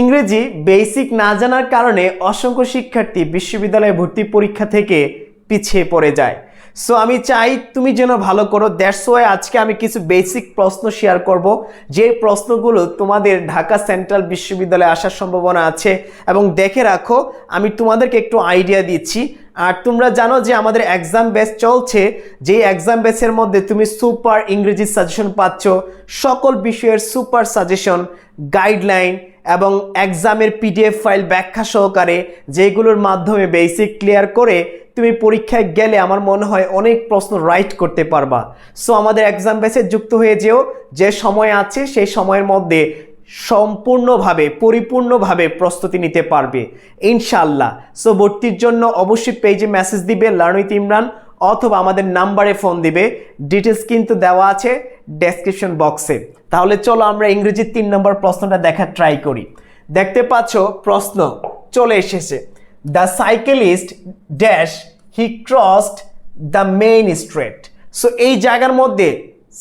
ইংরেজি বেসিক না জানার কারণে অসংখ্য শিক্ষার্থী বিশ্ববিদ্যালয়ে ভর্তি পরীক্ষা থেকে পিছিয়ে পড়ে যায়। সো আমি চাই তুমি যেন ভালো করো। দ্যাটস ওয়াই আজকে আমি কিছু বেসিক প্রশ্ন শেয়ার করব। যে প্রশ্নগুলো তোমাদের ঢাকা সেন্ট্রাল বিশ্ববিদ্যালয়ে আসার সম্ভাবনা আছে এবং দেখে রাখো, আমি তোমাদেরকে একটু আইডিয়া দিচ্ছি। আর তোমরা জানো যে আমাদের এক্সাম বেস চলছে যে এক্সাম বেসের মধ্যে তুমি সুপার ইংরেজি সাজেশন পাচ্ছ, সকল বিষয়ের সুপার সাজেশন গাইডলাইন এবং এক্সামের পিডিএফ ফাইল ব্যাখ্যা সহকারে যেগুলোর মাধ্যমে বেসিক ক্লিয়ার করে তুমি পরীক্ষায় গেলে আমার মনে হয় অনেক প্রশ্ন রাইট করতে পারবা। সো আমাদের এক্সাম বেসে যুক্ত হয়ে যেও। যে সময় আছে, সেই সময়ের মধ্যে সম্পূর্ণভাবে, পরিপূর্ণভাবে প্রস্তুতি নিতে পারবে। ইনশাল্লাহ সো ভর্তির জন্য অবশ্যই পেজে মেসেজ দিবে লার্ন উইথ ইমরান অথবা আমাদের নাম্বারে ফোন দিবে। ডিটেলস কিন্তু দেওয়া আছে ডেসক্রিপশন বক্সে তাহলে চলো আমরা ইংরেজির তিন নম্বর প্রশ্নটা দেখার ট্রাই করি। দেখতে পাচ্ছ প্রশ্ন চলে এসেছে। The cyclist dash he crossed the main street so এই জায়গার মধ্যে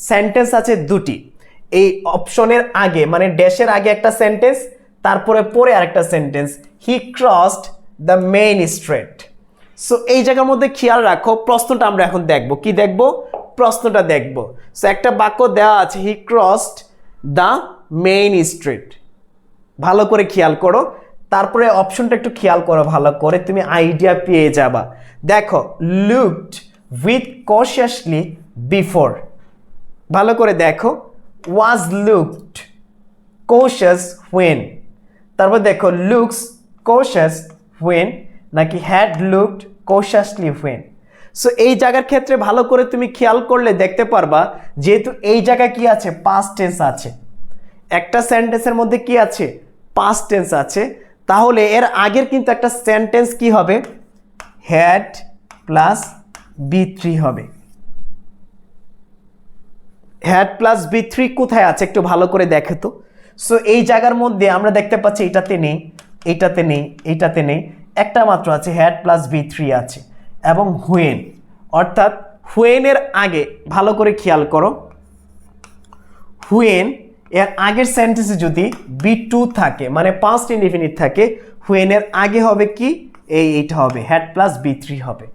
সেন্টেন্স আছে দুটি। এই অপশনের আগে মানে ড্যাশের আগে একটা সেন্টেন্স তারপরে পরে আরেকটা sentence he crossed the main street so এই জায়গার মধ্যে খেয়াল রাখো, প্রশ্নটা আমরা এখন দেখব। কি দেখব? প্রশ্নটা দেখব। সো একটা বাক্য দেওয়া আছে he crossed the main street ভালো করে খেয়াল করো। তারপরে অপশনটা একটু খেয়াল করো ভালো করে, তুমি আইডিয়া পেয়ে যাবা। দেখো লুকড উইথ কশিয়াসলি বিফোর ভালো করে দেখো ওয়াজ লুকড কোশাস হোয়েন তারপর দেখো লুকস কোশাস হোয়েন নাকি had looked cautiously when so এই জায়গার ক্ষেত্রে ভালো করে তুমি খেয়াল করলে দেখতে পারবা, যেহেতু এই জায়গায় কি আছে? পাস্ট টেন্স আছে। একটা সেন্টেন্সের মধ্যে কি আছে? পাস্ট টেন্স আছে। তাহলে এর আগের কিন্তু একটা সেন্টেন্স কি হবে? হ্যাড প্লাস বি থ্রি হবে। হ্যাড প্লাস বি থ্রি কোথায় আছে? একটু ভালো করে দেখে তো। সো এই জায়গার মধ্যে আমরা দেখতে পাচ্ছি, এটাতে নেই এইটাতে নেই এইটাতে নেই। একটা মাত্র আছে হ্যাড প্লাস বি থ্রি আছে, এবং হুয়েন। অর্থাৎ হুয়েনের আগে, ভালো করে খেয়াল করো, হুয়েন এর আগের সেন্টেন্সে যদি বি টু থাকে মানে পাঁচটি ইনডিফিনিট থাকে, হুয়েনের আগে হবে কি? এই, এইটা হবে হ্যাড প্লাস বি থ্রি হবে।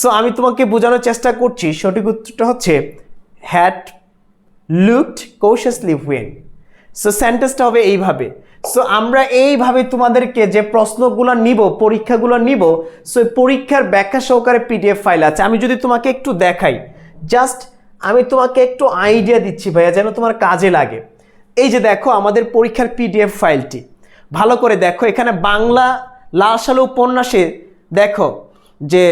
সো আমি তোমাকে বোঝানোর চেষ্টা করছি, সঠিক উত্তরটা হচ্ছে had looked cautiously when. So সেন্টেন্সটা হবে এইভাবে। সো আমরা এইভাবে তোমাদেরকে যে প্রশ্নগুলো নিব, পরীক্ষাগুলো নিব সো পরীক্ষার ব্যাখ্যা সহকারে পিডিএফ ফাইল আছে। আমি যদি তোমাকে একটু দেখাই। জাস্ট আমি তোমাকে একটু আইডিয়া দিচ্ছি ভাইয়া, যেন তোমার কাজে লাগে। এই যে দেখো, আমাদের পরীক্ষার পিডিএফ ফাইলটি ভালো করে দেখো, এখানে বাংলা লাল সালু উপন্যাসে দেখো যে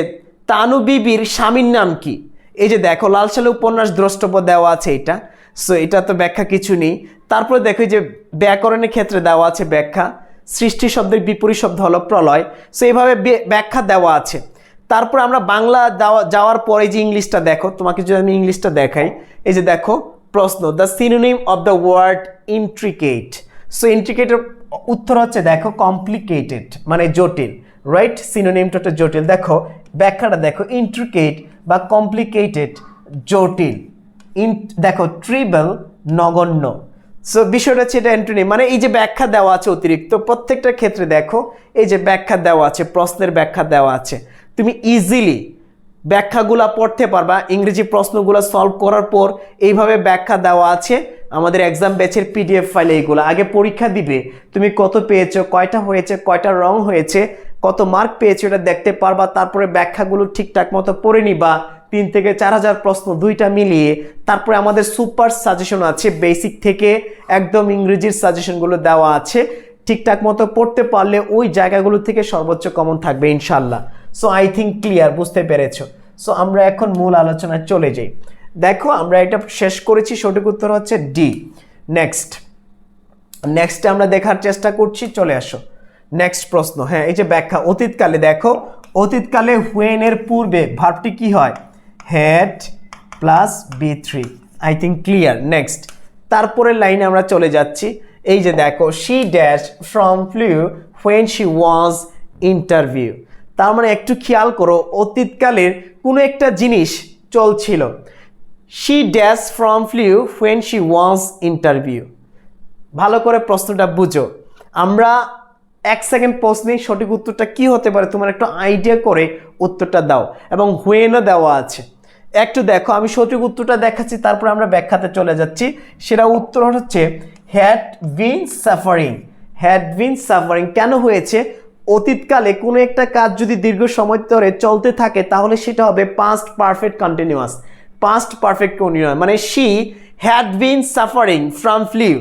তানু বিবির স্বামীর নাম কি? এই যে দেখো লাল সালু উপন্যাস দ্রষ্টব্য দেওয়া আছে এটা। সো এটা তো ব্যাখ্যা কিছু নেই। তারপরে দেখো যে ব্যাকরণের ক্ষেত্রে দেওয়া আছে ব্যাখ্যা। সৃষ্টি শব্দের বিপরীত শব্দ হলো প্রলয়। সো এইভাবে বে- ব্যাখ্যা দেওয়া আছে। তারপর আমরা বাংলা দেওয়া- যাওয়ার পরে যে ইংলিশটা দেখো, তোমাকে যদি আমি ইংলিশটা দেখাই, এই যে দেখো, প্রশ্ন the synonym of the word intricate so ইন্ট্রিকেটের উত্তর হচ্ছে দেখো কমপ্লিকেটেড মানে জটিল। রাইট সিনোনিমটা হচ্ছে জটিল। দেখো, ব্যাখ্যাটা দেখো ইন্ট্রিকেট বা কমপ্লিকেটেড জটিল। ইন দেখো ট্রিবল নগণ্য। সো বিষয়টা হচ্ছে এটা অ্যান্টোনিম মানে এই যে ব্যাখ্যা দেওয়া আছে অতিরিক্ত, প্রত্যেকটা ক্ষেত্রে দেখো, এই যে ব্যাখ্যা দেওয়া আছে, প্রশ্নের ব্যাখ্যা দেওয়া আছে, তুমি ইজিলি ব্যাখ্যাগুলা পড়তে পারবা, ইংরেজি প্রশ্নগুলো সলভ করার পর এইভাবে ব্যাখ্যা দেওয়া আছে, আমাদের এক্সাম ব্যাচের পিডিএফ ফাইলে এইগুলো। আগে পরীক্ষা দিবে, তুমি কত পেয়েছ, কয়টা হয়েছে, কয়টা রং হয়েছে, কত মার্ক পেয়েছ, এটা দেখতে পারবা, তারপরে ব্যাখ্যাগুলো ঠিকঠাক মতো পড়ে নিবা তিন থেকে চার হাজার প্রশ্ন দুইটা মিলিয়ে তারপরে আমাদের সুপার সাজেশন আছে বেসিক থেকে একদম ইংরেজির সাজেশনগুলো দেওয়া আছে। ঠিকঠাক মতো পড়তে পারলে ওই জায়গাগুলো থেকে সর্বোচ্চ কমন থাকবে ইনশাল্লাহ সো আই থিঙ্ক ক্লিয়ার বুঝতে পেরেছ। সো আমরা এখন মূল আলোচনায় চলে যাই। দেখো, আমরা এটা শেষ করেছি, সঠিক উত্তর হচ্ছে ডি নেক্সট নেক্সট আমরা দেখার চেষ্টা করছি, চলে আসো। নেক্সট প্রশ্ন। হ্যাঁ এই যে ব্যাখ্যা, অতীতকালে, দেখো, অতীতকালে হুয়েনের পূর্বে ভাবটি কি হয়? Had plus V three I think clear next তারপরের লাইনে আমরা চলে যাচ্ছি। এই যে দেখো she dash from flu when she was interview তার মানে একটু খেয়াল করো, অতীতকালের কোনো একটা জিনিস চলছিল। She dash from flu when she was interview ভালো করে প্রশ্নটা বুঝো। আমরা এক সেকেন্ড পজ নেই, সঠিক উত্তরটা কি হতে পারে তোমার একটু আইডিয়া করে উত্তরটা দাও। এবং হুয়েনও দেওয়া আছে। একটু দেখো, আমি সঠিক উত্তরটা দেখাচ্ছি, তারপর আমরা ব্যাখ্যাতে চলে যাচ্ছি। সেটা উত্তর হচ্ছে had been suffering had been suffering কেন হয়েছে? অতীতকালে কোনো একটা কাজ যদি দীর্ঘ সময় ধরে চলতে থাকে, তাহলে সেটা হবে past perfect continuous past perfect continuous মানে she had been suffering from flu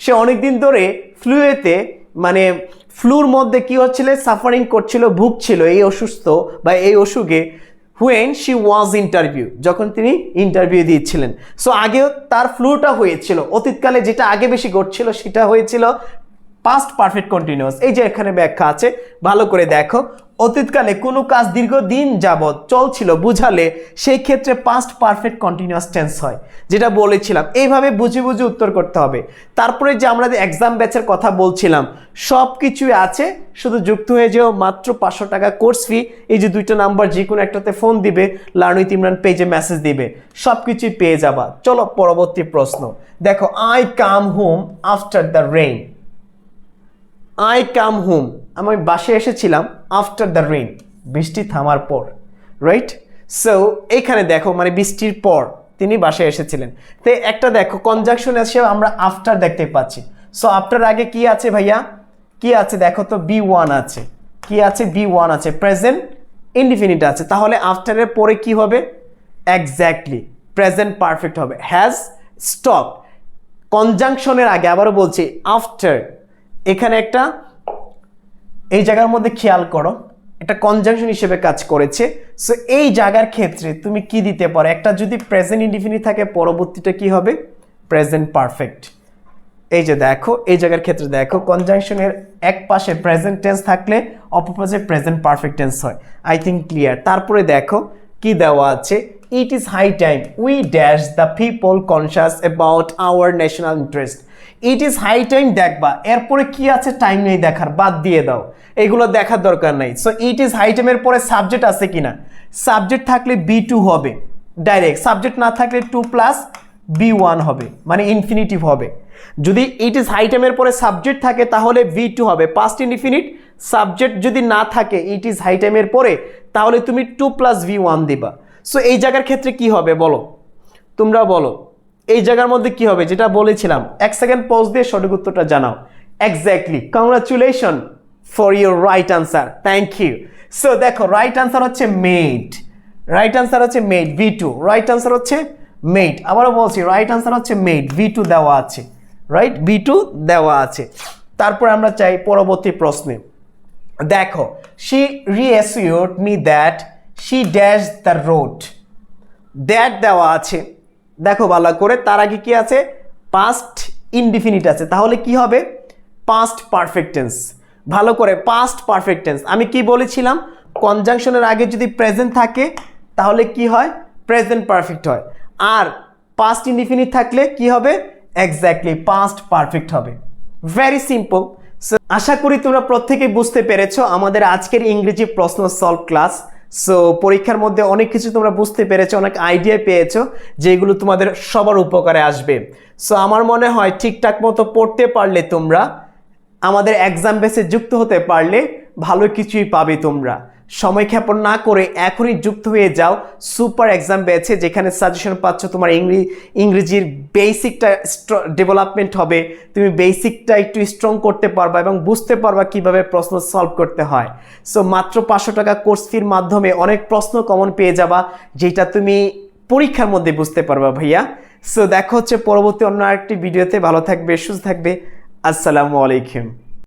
সে অনেকদিন ধরে ফ্লুয়েতে মানে ফ্লুর মধ্যে কি হচ্ছিল? সাফারিং করছিল, ভুগছিল। এই অসুস্থ বা এই অসুখে হুয়েন শি ওয়াজ ইন্টারভিউ যখন তিনি ইন্টারভিউ দিয়েছিলেন। সো আগেও তার ফ্লুটা হয়েছিল। অতীতকালে যেটা আগে বেশি ঘটছিল, সেটা হয়েছিল পাস্ট পারফেক্ট কন্টিনিউয়াস এই যে এখানে ব্যাখ্যা আছে, ভালো করে দেখো। অতীতকালে কোনো কাজ দীর্ঘদিন যাবৎ চলছিল বুঝালে সেই ক্ষেত্রে পাস্ট পারফেক্ট কন্টিনিউয়াস টেন্স হয়, যেটা বলেছিলাম। এইভাবে বুঝে বুঝে উত্তর করতে হবে। তারপরে যে আমরা যে এক্সাম ব্যাচের কথা বলছিলাম সব কিছুই আছে, শুধু যুক্ত হয়ে যেও, মাত্র পাঁচশো টাকা কোর্স ফি এই যে দুইটা নাম্বার যে কোনো একটাতে ফোন দিবে, লার্ন উইথ ইমরান পেজে মেসেজ দিবে সব কিছুই পেয়ে যাবা। চলো পরবর্তী প্রশ্ন। দেখো I come home after the rain I come home আমি বাসে এসেছিলাম আফটার দ্য রেইন বৃষ্টি থামার পর রাইট সো এখানে দেখো মানে বৃষ্টির পর তিনি বাসায় এসেছিলেন। তো একটা দেখো কনজাকশন এসে আমরা আফটার দেখতে পাচ্ছি। সো আফটার আগে কি আছে ভাইয়া? কি আছে দেখো তো বি ওয়ান আছে। কি আছে? বি ওয়ান আছে। প্রেজেন্ট ইনডিফিনিট আছে। তাহলে আফটারের পরে কি হবে? এক্স্যাক্টলি প্রেজেন্ট পারফেক্ট হবে। হ্যাজ স্টপ কনজাংশনের আগে আবারও বলছি আফটার এখানে একটা এই জায়গার মধ্যে খেয়াল করো, একটা কনজাংশন হিসেবে কাজ করেছে। সো এই জায়গার ক্ষেত্রে তুমি কি দিতে পারো? একটা যদি প্রেজেন্ট ইনডিফিনিট থাকে, পরবর্তীটা কি হবে? প্রেজেন্ট পারফেক্ট এই যে দেখো, এই জায়গার ক্ষেত্রে দেখো কনজাংশনের এক পাশে প্রেজেন্ট টেন্স থাকলে, অপর পাশে প্রেজেন্ট পারফেক্ট টেন্স হয়। আই থিঙ্ক ক্লিয়ার তারপরে দেখো, কি দেওয়া আছে? It is high time we dash the people conscious about our national interest it is high time দেখবা। এরপরে কি আছে টাইম নেই দেখার, বাদ দিয়ে দাও। এগুলো দেখার দরকার নাই। সো ইট ইজ হাই টাইমের পরে সাবজেক্ট আছে কিনা? সাবজেক্ট থাকলে বি টু হবে। ডাইরেক্ট সাবজেক্ট না থাকলে টু প্লাস বি ওয়ান হবে। মানে ইনফিনিটিভ হবে। যদি ইট ইজ হাই টাইমের পরে সাবজেক্ট থাকে, তাহলে ভি টু হবে। পাস্ট ইনফিনিট সাবজেক্ট যদি না থাকে ইট ইজ হাই টাইমের পরে, তাহলে তুমি টু প্লাস ভি ওয়ান দিবা। সো এই জায়গার ক্ষেত্রে কি হবে বলো? তোমরা বলো। এই জায়গার মধ্যে কি হবে? যেটা বলেছিলাম। এক সেকেন্ড পজ দিয়ে সঠিক উত্তরটা জানাও। Exactly congratulation for your right answer thank you so দেখো রাইট আনসার হচ্ছে মেড রাইট আনসার হচ্ছে made V two right answer হচ্ছে মেড আবারও বলছি রাইট আনসার হচ্ছে মেড ভি টু দেওয়া আছে। রাইট ভি টু দেওয়া আছে। তারপর আমরা চাই পরবর্তী প্রশ্নে। দেখো she reassured me that she dash the road that দেওয়া আছে। দেখো ভালো করে, তার আগে কি আছে? পাস্ট ইনডিফিনিট আছে। তাহলে কি হবে? পাস্ট পারফেক্ট টেন্স ভালো করে পাস্ট পারফেক্ট টেন্স আমি কি বলেছিলাম? কনজাংশনের আগে যদি প্রেজেন্ট থাকে, তাহলে কি হয়? প্রেজেন্ট পারফেক্ট হয়। আর পাস্ট ইনডিফিনিট থাকলে কি হবে? এক্স্যাক্টলি পাস্ট পারফেক্ট হবে। ভেরি সিম্পল আশা করি তোমরা প্রত্যেকেই বুঝতে পেরেছ আমাদের আজকের ইংরেজি প্রশ্ন সলভ ক্লাস সো পরীক্ষার মধ্যে অনেক কিছু তোমরা বুঝতে পেরেছ, অনেক আইডিয়া পেয়েছ, যেগুলো তোমাদের সবার উপকারে আসবে। সো আমার মনে হয় ঠিকঠাক মতো পড়তে পারলে তোমরা, আমাদের এক্সাম বেসে যুক্ত হতে পারলে ভালো কিছুই পাবে তোমরা। সময় ক্ষেপণ না করে এখনই যুক্ত হয়ে যাও। সুপার এক্সাম বেছে যেখানে সাজেশন পাচ্ছ তোমার ইংরি, ইংরেজির বেসিকটা ডেভেলপমেন্ট হবে। তুমি বেসিকটা একটু স্ট্রং করতে পারবা এবং বুঝতে পারবা কীভাবে প্রশ্ন সলভ করতে হয়। সো মাত্র পাঁচশো টাকা কোর্স ফির মাধ্যমে অনেক প্রশ্ন কমন পেয়ে যাবা, যেটা তুমি পরীক্ষার মধ্যে বুঝতে পারবা ভাইয়া। সো দেখা হচ্ছে পরবর্তী অন্য আরেকটি ভিডিওতে ভালো থাকবে, সুস্থ থাকবে। আসসালামু আলাইকুম।